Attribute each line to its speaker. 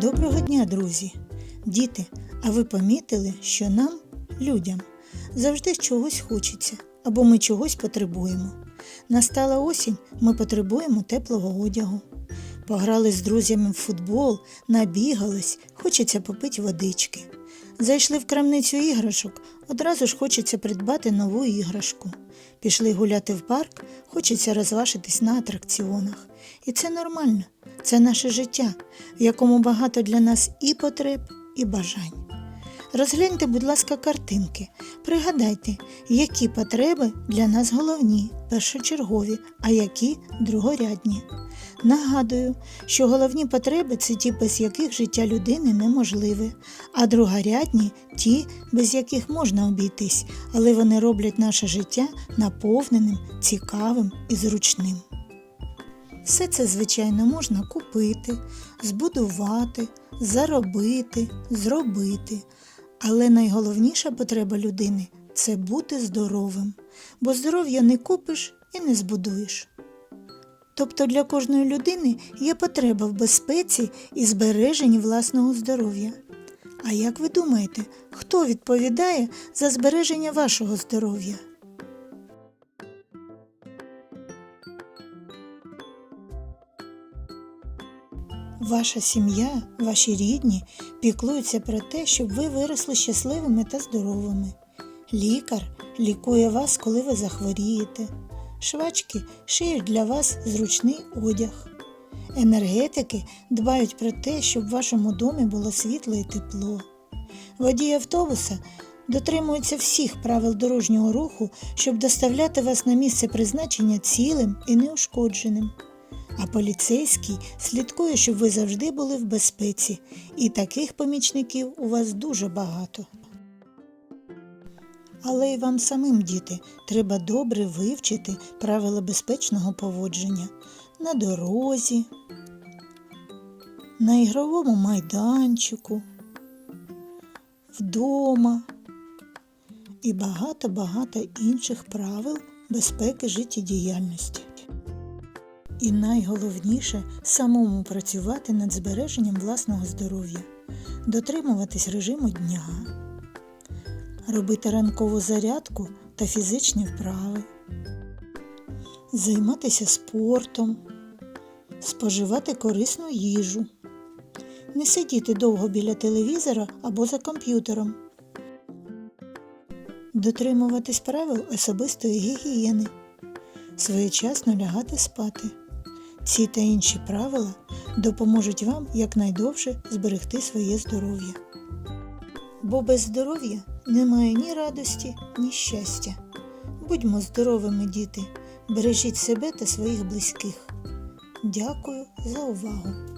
Speaker 1: Доброго дня, друзі! Діти, а ви помітили, що нам, людям, завжди чогось хочеться або ми чогось потребуємо. Настала осінь, ми потребуємо теплого одягу. Пограли з друзями в футбол, набігались, хочеться попити водички. Зайшли в крамницю іграшок, одразу ж хочеться придбати нову іграшку. Пішли гуляти в парк, хочеться розважитись на атракціонах. І це нормально, це наше життя, в якому багато для нас і потреб, і бажань. Розгляньте, будь ласка, картинки. Пригадайте, які потреби для нас головні, першочергові, а які другорядні. Нагадую, що головні потреби це ті, без яких життя людини неможливе, а другорядні ті, без яких можна обійтись, але вони роблять наше життя наповненим, цікавим і зручним. Все це, звичайно, можна купити, збудувати, заробити, зробити. Але найголовніша потреба людини це бути здоровим, бо здоров'я не купиш і не збудуєш. Тобто для кожної людини є потреба в безпеці і збереженні власного здоров'я. А як ви думаєте, хто відповідає за збереження вашого здоров'я? Ваша сім'я, ваші рідні піклуються про те, щоб ви виросли щасливими та здоровими. Лікар лікує вас, коли ви захворієте. Швачки шиють для вас зручний одяг. Енергетики дбають про те, щоб в вашому домі було світло і тепло. Водій автобуса дотримується всіх правил дорожнього руху, щоб доставляти вас на місце призначення цілим і неушкодженим. А поліцейський слідкує, щоб ви завжди були в безпеці, і таких помічників у вас дуже багато. Але й вам самим, діти, треба добре вивчити правила безпечного поводження на дорозі, на ігровому майданчику, вдома і багато-багато інших правил безпеки життєдіяльності. І найголовніше самому працювати над збереженням власного здоров'я, дотримуватись режиму дня, робити ранкову зарядку та фізичні вправи, займатися спортом, споживати корисну їжу, не сидіти довго біля телевізора або за комп'ютером, дотримуватись правил особистої гігієни, своєчасно лягати спати. Ці та інші правила допоможуть вам якнайдовше зберегти своє здоров'я. Бо без здоров'я немає ні радості, ні щастя. Будьмо здоровими, діти, бережіть себе та своїх близьких. Дякую за увагу!